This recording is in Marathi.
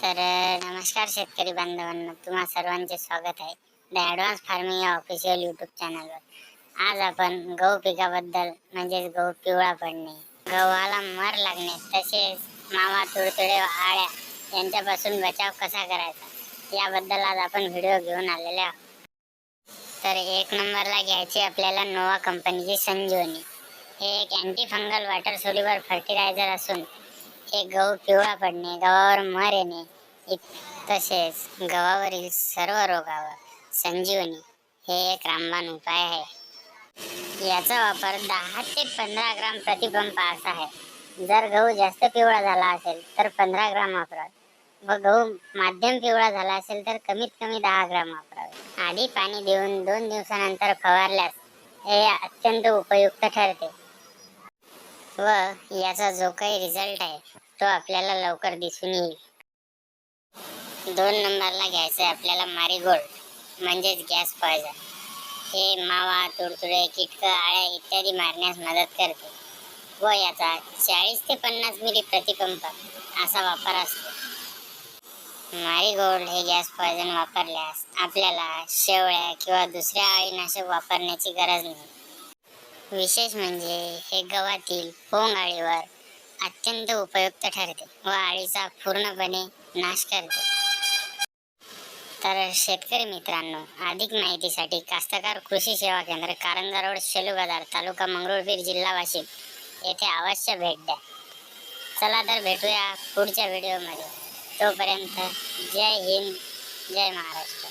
तर नमस्कार शेतकरी बांधवांना तुम्हा सर्वांचे स्वागत आहे द ॲडव्हान्स फार्मिंग या ऑफिशियल यूट्यूब चॅनलवर आज आपण गहू पिकाबद्दल म्हणजेच गहू पिवळा पडणे गव्हाला मर लागणे तसेच मावा तुडतुडे व आळ्या यांच्यापासून बचाव कसा करायचा याबद्दल आज आपण व्हिडिओ घेऊन आलेले आहोत. तर एक नंबरला घ्यायची आपल्याला नोवा कंपनीची संजीवनी. हे एक anti fungal water soluble fertiliser असून हे गहू पिवळा पडणे गव्हावर मर येणे तसेच गव्हावरील सर्व रोगावर संजीवनी हे एक रामबाण उपाय आहे. याचा वापर दहा ते पंधरा ग्राम प्रतिपंप असा आहे. जर गहू जास्त पिवळा झाला असेल तर पंधरा ग्राम वापरावे. व गहू माध्यम पिवळा झाला असेल तर कमीत कमी दहा ग्राम वापरावे. आधी पाणी देऊन दोन दिवसानंतर फवारल्यास हे अत्यंत उपयुक्त ठरते. व याचा जो काही रिझल्ट आहे तो आपल्याला लवकर दिसून येईल. दोन नंबरला घ्यायचं आहे आपल्याला मारीगोल्ड म्हणजेच गॅस पॉयझन. हे मावा तुडतुडे किटकं आळ्या इत्यादी मारण्यास मदत करते. व याचा चाळीस ते पन्नास मिली प्रतिपंप असा वापर असतो. मारीगोल्ड हे गॅस पॉयझन वापरल्यास आपल्याला शेवळ्या किंवा दुसऱ्या अळीनाशक वापरण्याची गरज नाही. विशेष म्हणजे हे गव्हातील पोंग आळीवर अत्यंत उपयुक्त ठरते व आळीचा पूर्णपणे नाश करते. तर शेतकरी मित्रांनो अधिक माहितीसाठी कास्तकार कृषी सेवा केंद्र कारंजा रोड सेलू बाजार तालुका मंगरुळपीर जिल्हा वाशिम. येथे अवश्य भेट द्या. चला तर भेटूया पुढच्या व्हिडिओमध्ये. तोपर्यंत जय हिंद जय महाराष्ट्र.